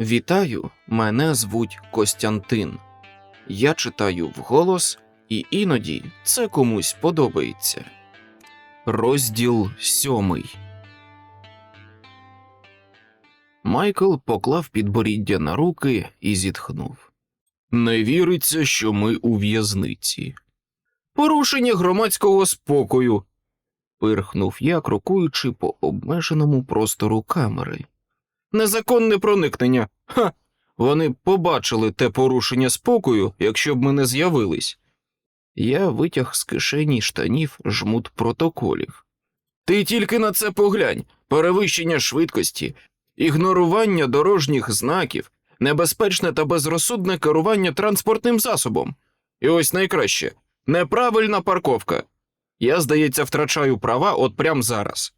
Вітаю, мене звуть Костянтин. Я читаю вголос, і іноді це комусь подобається. Розділ сьомий. Майкл поклав підборіддя на руки і зітхнув. Не віриться, що ми у в'язниці. Порушення громадського спокою. пирхнув я, крокуючи по обмеженому простору камери. Незаконне проникнення. Ха. Вони побачили те порушення спокою, якщо б ми не з'явились. Я витяг з кишені штанів жмут протоколів. Ти тільки на це поглянь перевищення швидкості, ігнорування дорожніх знаків, небезпечне та безрозсудне керування транспортним засобом. І ось найкраще неправильна парковка. Я, здається, втрачаю права от прям зараз.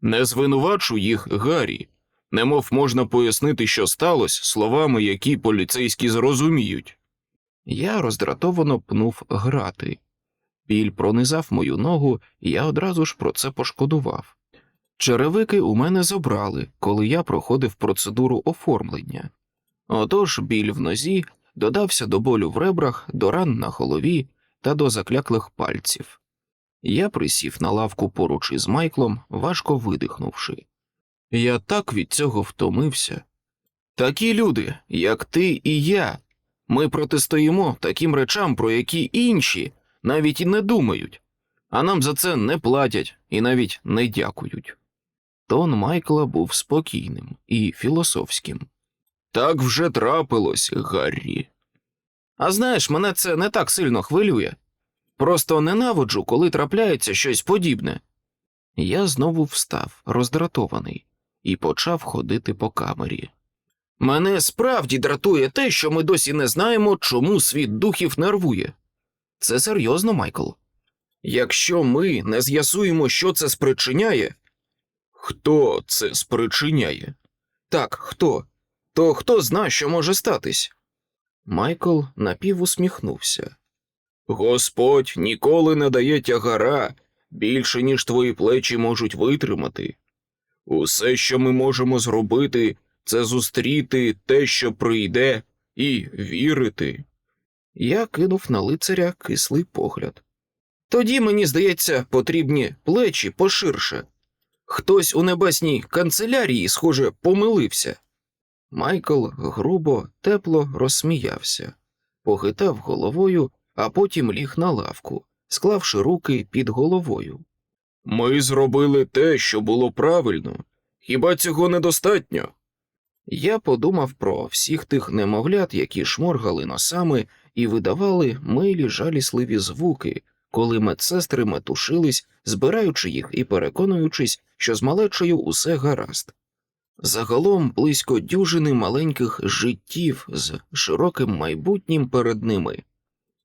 Не звинувачу їх Гаррі. Немов можна пояснити, що сталося словами, які поліцейські зрозуміють. Я роздратовано пнув грати. Біль пронизав мою ногу, і я одразу ж про це пошкодував. Черевики у мене забрали, коли я проходив процедуру оформлення. Отож біль в нозі додався до болю в ребрах, до ран на голові та до закляклих пальців. Я присів на лавку поруч із Майклом, важко видихнувши. Я так від цього втомився. Такі люди, як ти і я, ми протистоїмо таким речам, про які інші навіть і не думають, а нам за це не платять і навіть не дякують. Тон Майкла був спокійним і філософським. Так вже трапилось, Гаррі. А знаєш, мене це не так сильно хвилює. Просто ненавиджу, коли трапляється щось подібне. Я знову встав, роздратований, і почав ходити по камері. Мене справді дратує те, що ми досі не знаємо, чому світ духів нервує. Це серйозно, Майкл. Якщо ми не з'ясуємо, що це спричиняє. Хто це спричиняє? Так, хто? То хто зна, що може статись? Майкл напівусміхнувся. Господь ніколи не дає тягара більше, ніж твої плечі можуть витримати. Усе, що ми можемо зробити, це зустріти те, що прийде, і вірити. Я кинув на лицаря кислий погляд. Тоді, мені здається, потрібні плечі поширше. Хтось у небесній канцелярії, схоже, помилився. Майкл грубо, тепло розсміявся, похитав головою, а потім ліг на лавку, склавши руки під головою. Ми зробили те, що було правильно. Хіба цього недостатньо? Я подумав про всіх тих немовлят, які шморгали носами і видавали милі жалісливі звуки, коли медсестри метушились, збираючи їх і переконуючись, що з малечею усе гаразд. Загалом близько дюжини маленьких життів з широким майбутнім перед ними,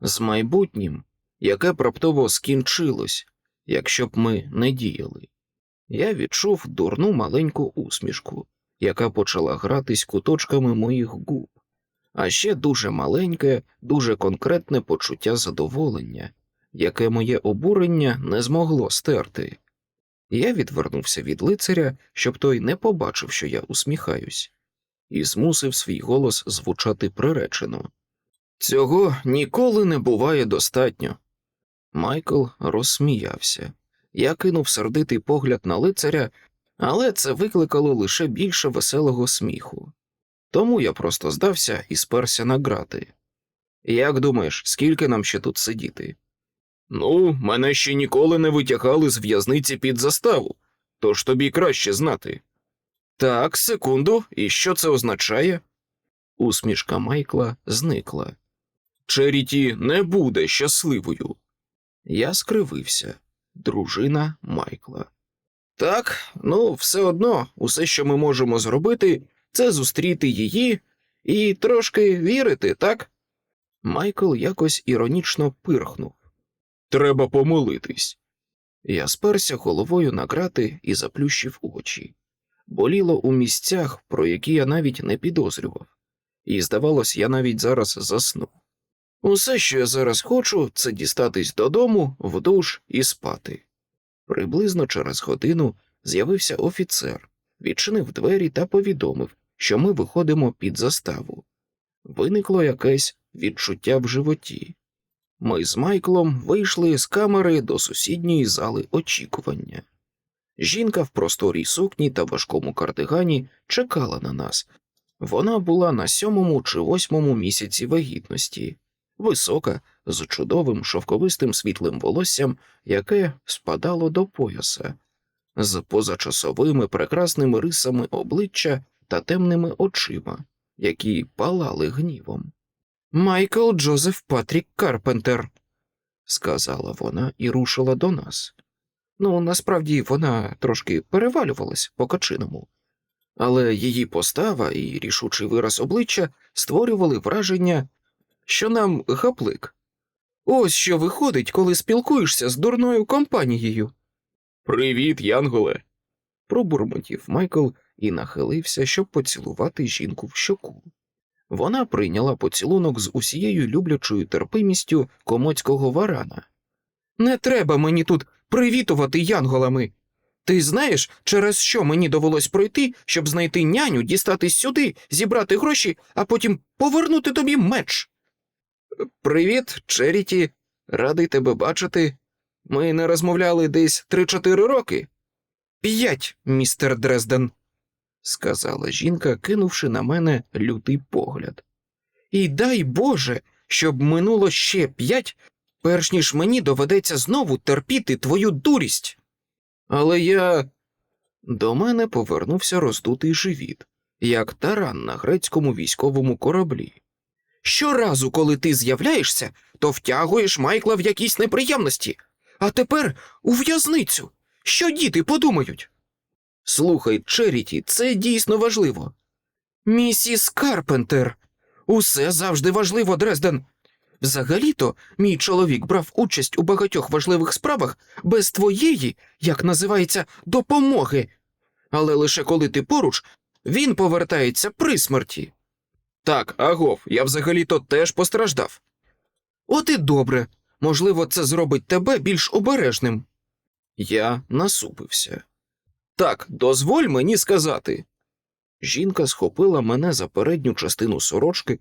з майбутнім, яке раптово скінчилось, якщо б ми не діяли. Я відчув дурну маленьку усмішку, яка почала гратись куточками моїх губ, а ще дуже маленьке, дуже конкретне почуття задоволення, яке моє обурення не змогло стерти. Я відвернувся від лицаря, щоб той не побачив, що я усміхаюсь, і змусив свій голос звучати приречено. Цього ніколи не буває достатньо. Майкл розсміявся. Я кинув сердитий погляд на лицаря, але це викликало лише більше веселого сміху. Тому я просто здався і сперся на грати. Як думаєш, скільки нам ще тут сидіти? Ну, мене ще ніколи не витягали з в'язниці під заставу, тож тобі краще знати. Так, секунду, і що це означає? Усмішка Майкла зникла. Черіті не буде щасливою. Я скривився, дружина Майкла. Так, ну, все одно, усе, що ми можемо зробити, це зустріти її і трошки вірити, так? Майкл якось іронічно пирхнув. Треба помолитись. Я сперся головою на грати і заплющив очі. Боліло у місцях, про які я навіть не підозрював, і, здавалось, я навіть зараз засну. Усе, що я зараз хочу, це дістатись додому, в душ і спати. Приблизно через годину з'явився офіцер, відчинив двері та повідомив, що ми виходимо під заставу. Виникло якесь відчуття в животі. Ми з Майклом вийшли з камери до сусідньої зали очікування. Жінка в просторій сукні та важкому кардигані чекала на нас. Вона була на сьомому чи восьмому місяці вагітності, висока, з чудовим шовковистим світлим волоссям, яке спадало до пояса, з позачасовими прекрасними рисами обличчя та темними очима, які палали гнівом. Майкл Джозеф Патрік Карпентер, сказала вона і рушила до нас. Ну, насправді вона трошки перевалювалась по качиному, але її постава і рішучий вираз обличчя створювали враження, що нам гаплик. Ось що виходить, коли спілкуєшся з дурною компанією. Привіт, Янголе. пробурмотів Майкл і нахилився, щоб поцілувати жінку в щоку. Вона прийняла поцілунок з усією люблячою терпимістю комоцького варана. Не треба мені тут привітувати янголами. Ти знаєш, через що мені довелось пройти, щоб знайти няню, дістатись сюди, зібрати гроші, а потім повернути тобі меч. Привіт, Черіті, радий тебе бачити. Ми не розмовляли десь три-чотири роки. П'ять, містер Дрезден, сказала жінка, кинувши на мене лютий погляд. І дай Боже, щоб минуло ще п'ять, перш ніж мені доведеться знову терпіти твою дурість. Але я. До мене повернувся роздутий живіт, як таран на грецькому військовому кораблі. Щоразу, коли ти з'являєшся, то втягуєш Майкла в якісь неприємності, а тепер у в'язницю. Що діти подумають? Слухай, Черіті, це дійсно важливо. Місіс Карпентер, усе завжди важливо, Дрезден. Взагалі-то мій чоловік брав участь у багатьох важливих справах без твоєї, як називається, допомоги. Але лише коли ти поруч, він повертається при смерті. Так, агов, я взагалі-то теж постраждав. От і добре. Можливо, це зробить тебе більш обережним. Я насупився. Так, дозволь мені сказати. Жінка схопила мене за передню частину сорочки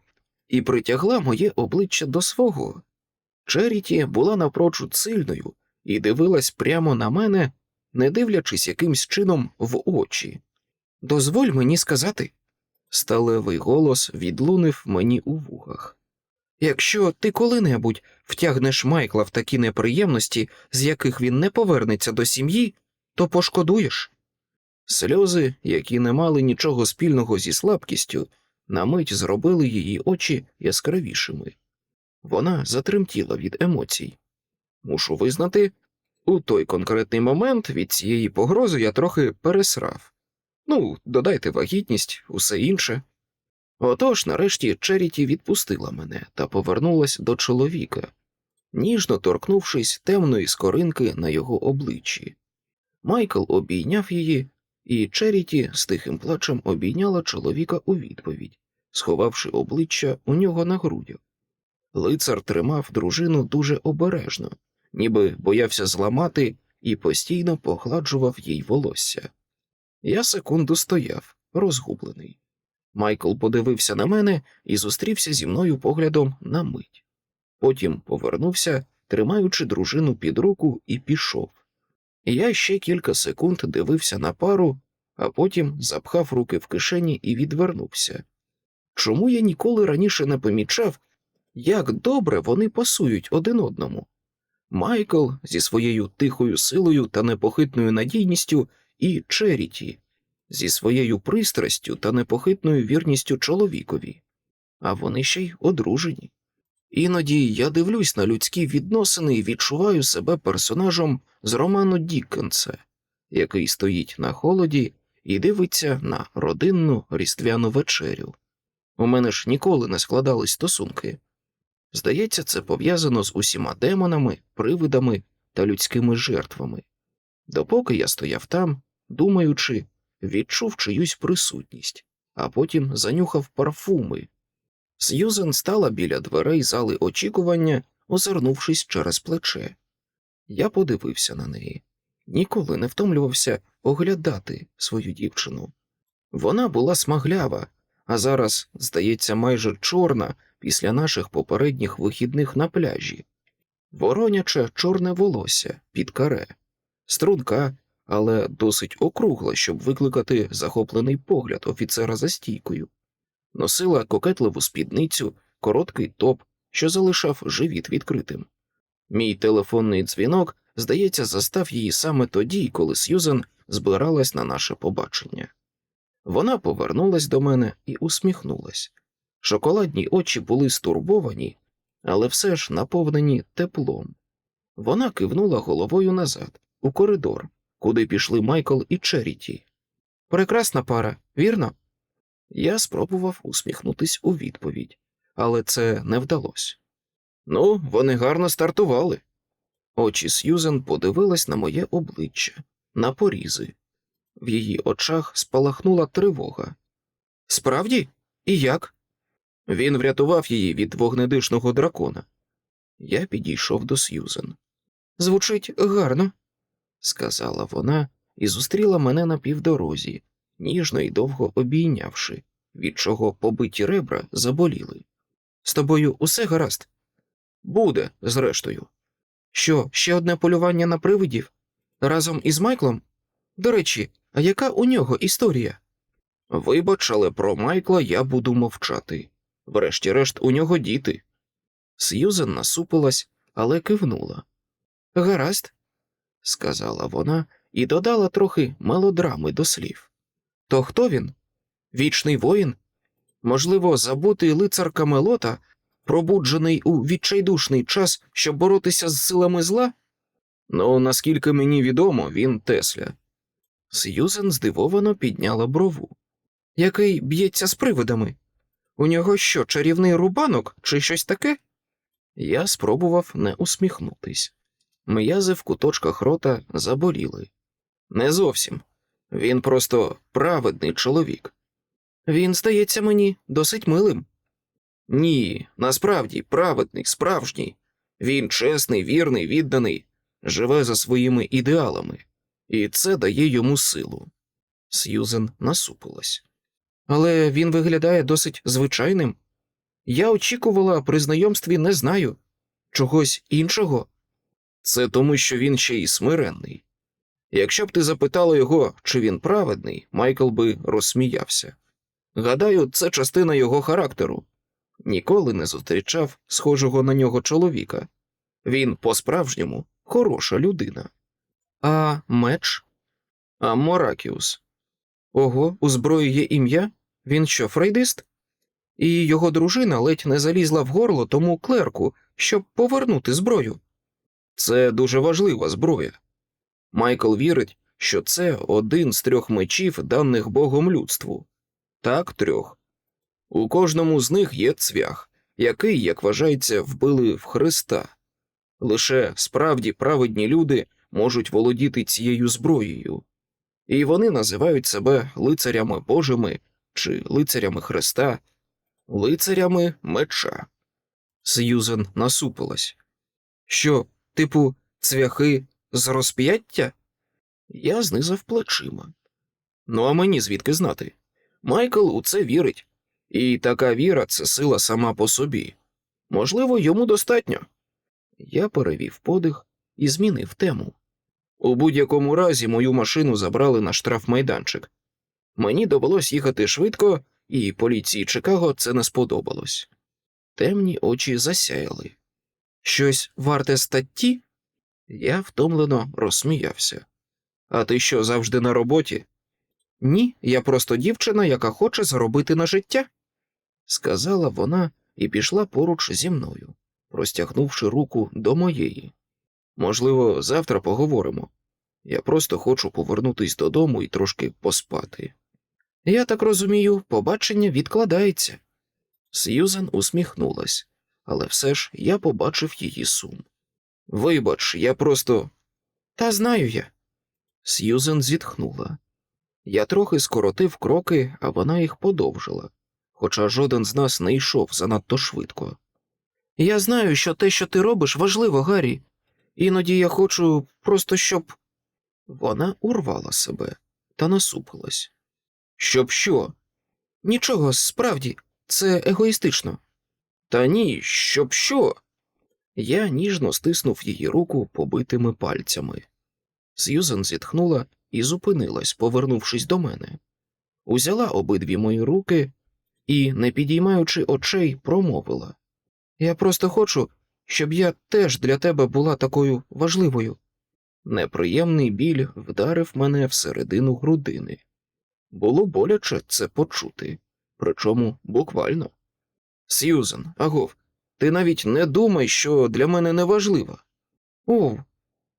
і притягла моє обличчя до свого. Черіті була напрочуд сильною і дивилась прямо на мене, не дивлячись якимсь чином в очі. Дозволь мені сказати. Сталевий голос відлунив мені у вухах. Якщо ти коли-небудь втягнеш Майкла в такі неприємності, з яких він не повернеться до сім'ї, то пошкодуєш. Сльози, які не мали нічого спільного зі слабкістю, на мить зробили її очі яскравішими. Вона затремтіла від емоцій. Мушу визнати, у той конкретний момент від цієї погрози я трохи пересрав. Ну, додайте вагітність, усе інше. Отож, нарешті, Черіті відпустила мене та повернулась до чоловіка, ніжно торкнувшись темної скоринки на його обличчі. Майкл обійняв її, і Черіті з тихим плачем обійняла чоловіка у відповідь, сховавши обличчя у нього на грудях. Лицар тримав дружину дуже обережно, ніби боявся зламати і постійно погладжував їй волосся. Я секунду стояв, розгублений. Майкл подивився на мене і зустрівся зі мною поглядом на мить. Потім повернувся, тримаючи дружину під руку, і пішов. Я ще кілька секунд дивився на пару, а потім запхав руки в кишені і відвернувся. Чому я ніколи раніше не помічав, як добре вони пасують один одному? Майкл зі своєю тихою силою та непохитною надійністю і Черіті зі своєю пристрастю та непохитною вірністю чоловікові, а вони ще й одружені. Іноді я дивлюсь на людські відносини і відчуваю себе персонажем з роману Діккенса, який стоїть на холоді і дивиться на родинну різдвяну вечерю. У мене ж ніколи не складались стосунки. Здається, це пов'язано з усіма демонами, привидами та людськими жертвами. Допоки я стояв там, думаючи, відчув чиюсь присутність, а потім занюхав парфуми. Сьюзен стала біля дверей зали очікування, озирнувшись через плече. Я подивився на неї. Ніколи не втомлювався оглядати свою дівчину. Вона була смаглява, а зараз, здається, майже чорна після наших попередніх вихідних на пляжі. Вороняче чорне волосся під каре, струнка, але досить округла, щоб викликати захоплений погляд офіцера за стійкою. Носила кокетливу спідницю, короткий топ, що залишав живіт відкритим. Мій телефонний дзвінок, здається, застав її саме тоді, коли Сьюзен збиралась на наше побачення. Вона повернулась до мене і усміхнулась. Шоколадні очі були стурбовані, але все ж наповнені теплом. Вона кивнула головою назад, у коридор, куди пішли Майкл і Черіті. Прекрасна пара, вірно? Я спробував усміхнутись у відповідь, але це не вдалося. Ну, вони гарно стартували. Очі Сьюзен подивилась на моє обличчя, на порізи. В її очах спалахнула тривога. Справді? І як? Він врятував її від вогнедишного дракона. Я підійшов до Сьюзен. Звучить гарно, сказала вона і зустріла мене на півдорозі, ніжно і довго обійнявши, від чого побиті ребра заболіли. З тобою усе гаразд? Буде, зрештою. Що, ще одне полювання на привидів? Разом із Майклом? До речі, а яка у нього історія? Вибач, але про Майкла я буду мовчати. Врешті-решт, у нього діти. Сьюзен насупилась, але кивнула. Гаразд, сказала вона і додала трохи мелодрами до слів. То хто він? Вічний воїн? Можливо, забутий лицар Камелота, пробуджений у відчайдушний час, щоб боротися з силами зла? Ну, наскільки мені відомо, він Тесля. Сьюзен здивовано підняла брову. Який б'ється з привидами? У нього що, чарівний рубанок чи щось таке? Я спробував не усміхнутись. М'язи в куточках рота заболіли. Не зовсім. Він просто праведний чоловік. Він здається мені досить милим. Ні, насправді праведний, справжній. Він чесний, вірний, відданий, живе за своїми ідеалами, і це дає йому силу. Сьюзен насупилась. Але він виглядає досить звичайним. Я очікувала при знайомстві не знаю чогось іншого. Це тому, що він ще й смиренний. Якщо б ти запитала його, чи він праведний, Майкл би розсміявся. Гадаю, це частина його характеру. Ніколи не зустрічав схожого на нього чоловіка. Він по-справжньому хороша людина. А меч? А Моракіус. Ого, у зброї є ім'я? Він що, фрейдист? І його дружина ледь не залізла в горло тому клерку, щоб повернути зброю. Це дуже важлива зброя. Майкл вірить, що це один з трьох мечів, даних Богом людству. Так, трьох. У кожному з них є цвях, який, як вважається, вбили в Христа. Лише справді праведні люди можуть володіти цією зброєю, і вони називають себе лицарями Божими чи лицарями Христа, лицарями меча. Сьюзен насупилась. Що, типу, цвяхи з розп'яття? Я знизав плечима. Ну, а мені звідки знати? Майкл у це вірить, і така віра це сила сама по собі. Можливо, йому достатньо. Я перевів подих і змінив тему. У будь-якому разі мою машину забрали на штрафмайданчик. Мені довелось їхати швидко, і поліції Чикаго це не сподобалось. Темні очі засяяли. Щось варте статті? Я втомлено розсміявся. А ти що завжди на роботі? Ні, я просто дівчина, яка хоче заробити на життя, сказала вона і пішла поруч зі мною, простягнувши руку до моєї. Можливо, завтра поговоримо. Я просто хочу повернутись додому і трошки поспати. Я так розумію, побачення відкладається. Сьюзен усміхнулась, але все ж я побачив її сум. Вибач, я просто. Та знаю я. Сьюзен зітхнула. Я трохи скоротив кроки, а вона їх подовжила, хоча жоден з нас не йшов занадто швидко. Я знаю, що те, що ти робиш, важливо, Гаррі. Іноді я хочу просто щоб. Вона урвала себе та насупилась. Щоб що? Нічого, справді, це егоїстично. Та ні, щоб що? Я ніжно стиснув її руку побитими пальцями. Сьюзен зітхнула і зупинилась, повернувшись до мене. Узяла обидві мої руки і, не підіймаючи очей, промовила Я просто хочу, щоб я теж для тебе була такою важливою. Неприємний біль вдарив мене всередину грудини. Було боляче це почути, причому буквально. Сьюзен, агов, ти навіть не думай, що для мене не важлива. О,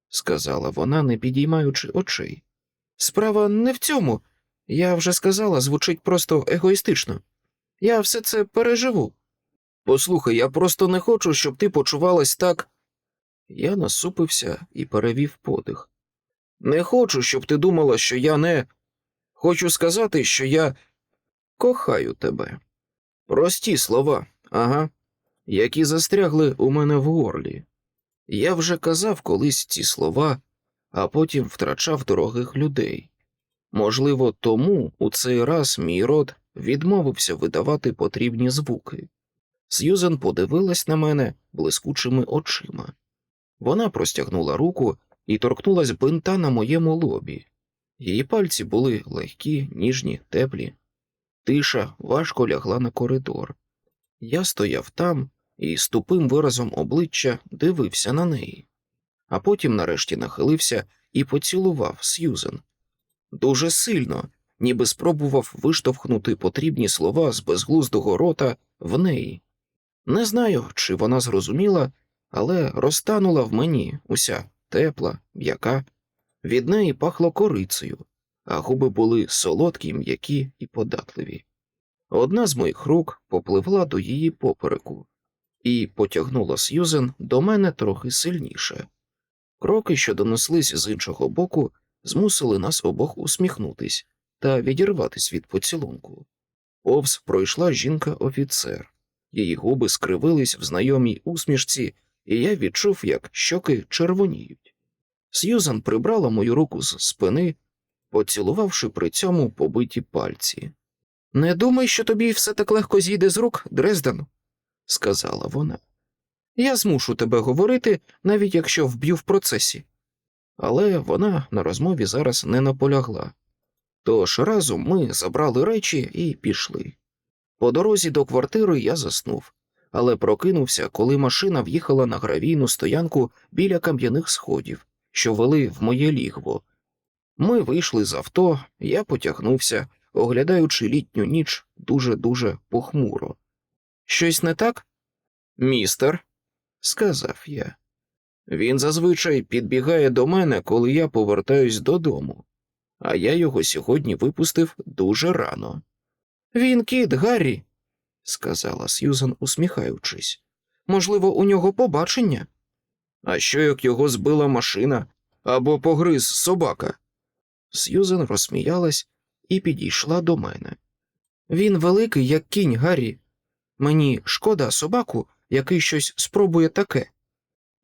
сказала вона, не підіймаючи очей. Справа не в цьому. Я вже сказала, звучить просто егоїстично. Я все це переживу. Послухай, я просто не хочу, щоб ти почувалась так. Я насупився і перевів подих. Не хочу, щоб ти думала, що я не. Хочу сказати, що я кохаю тебе. Прості слова, ага, які застрягли у мене в горлі. Я вже казав колись ці слова, а потім втрачав дорогих людей. Можливо, тому у цей раз мій рот відмовився видавати потрібні звуки. Сьюзен подивилась на мене блискучими очима. Вона простягнула руку і торкнулась бинта на моєму лобі. Її пальці були легкі, ніжні, теплі. Тиша важко лягла на коридор. Я стояв там і з тупим виразом обличчя дивився на неї, а потім нарешті нахилився і поцілував Сьюзен. Дуже сильно, ніби спробував виштовхнути потрібні слова з безглуздого рота в неї. Не знаю, чи вона зрозуміла, але розтанула в мені уся тепла, м'яка. Від неї пахло корицею, а губи були солодкі, м'які і податливі. Одна з моїх рук попливла до її попереку і потягнула Сьюзен до мене трохи сильніше. Кроки, що донеслись з іншого боку, змусили нас обох усміхнутись та відірватись від поцілунку. Повз пройшла жінка-офіцер. Її губи скривились в знайомій усмішці, і я відчув, як щоки червоніють. Сьюзан прибрала мою руку з спини, поцілувавши при цьому побиті пальці. Не думай, що тобі все так легко зійде з рук, Дрезден, сказала вона. Я змушу тебе говорити, навіть якщо вб'ю в процесі. Але вона на розмові зараз не наполягла. Тож разом ми забрали речі і пішли. По дорозі до квартири я заснув, але прокинувся, коли машина в'їхала на гравійну стоянку біля кам'яних сходів, що вели в моє лігво. Ми вийшли з авто, я потягнувся, оглядаючи літню ніч дуже дуже похмуро. Щось не так? Містер, сказав я. Він зазвичай підбігає до мене, коли я повертаюсь додому, а я його сьогодні випустив дуже рано. Він кіт, Гаррі, сказала Сьюзан, усміхаючись. Можливо, у нього побачення? А що як його збила машина або погриз собака? Сьюзен розсміялась і підійшла до мене. Він великий, як кінь, Гаррі. Мені шкода собаку, який щось спробує таке.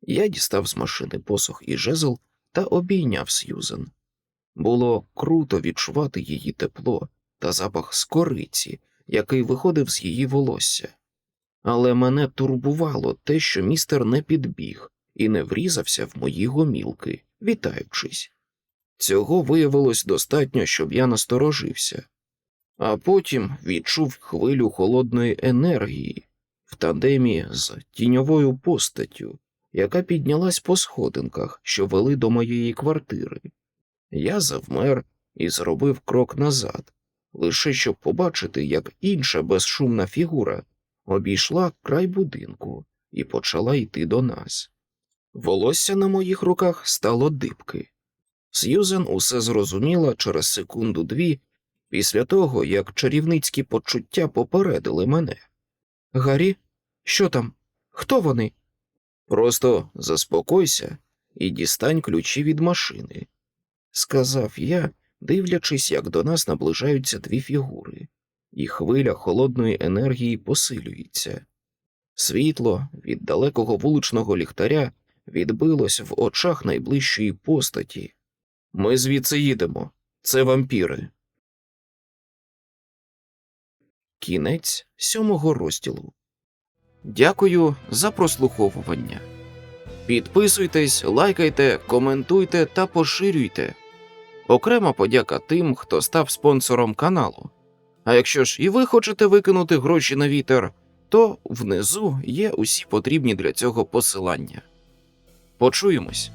Я дістав з машини посох і жезл та обійняв Сьюзен. Було круто відчувати її тепло та запах скориці, який виходив з її волосся. Але мене турбувало те, що містер не підбіг і не врізався в мої гомілки, вітаючись. Цього виявилось достатньо, щоб я насторожився, а потім відчув хвилю холодної енергії в тандемі з тіньовою постаттю, яка піднялась по сходинках, що вели до моєї квартири. Я завмер і зробив крок назад, лише щоб побачити, як інша безшумна фігура обійшла край будинку і почала йти до нас. Волосся на моїх руках стало дибки. Сьюзен усе зрозуміла через секунду дві після того, як чарівницькі почуття попередили мене. Гаррі, що там? Хто вони? Просто заспокойся і дістань ключі від машини, сказав я, дивлячись, як до нас наближаються дві фігури, і хвиля холодної енергії посилюється. Світло від далекого вуличного ліхтаря відбилось в очах найближчої постаті. Ми звідси їдемо. Це вампіри. Кінець сьомого розділу. Дякую за прослуховування. Підписуйтесь, лайкайте, коментуйте та поширюйте. Окрема подяка тим, хто став спонсором каналу. А якщо ж і ви хочете викинути гроші на вітер, то внизу є усі потрібні для цього посилання. Почуємось.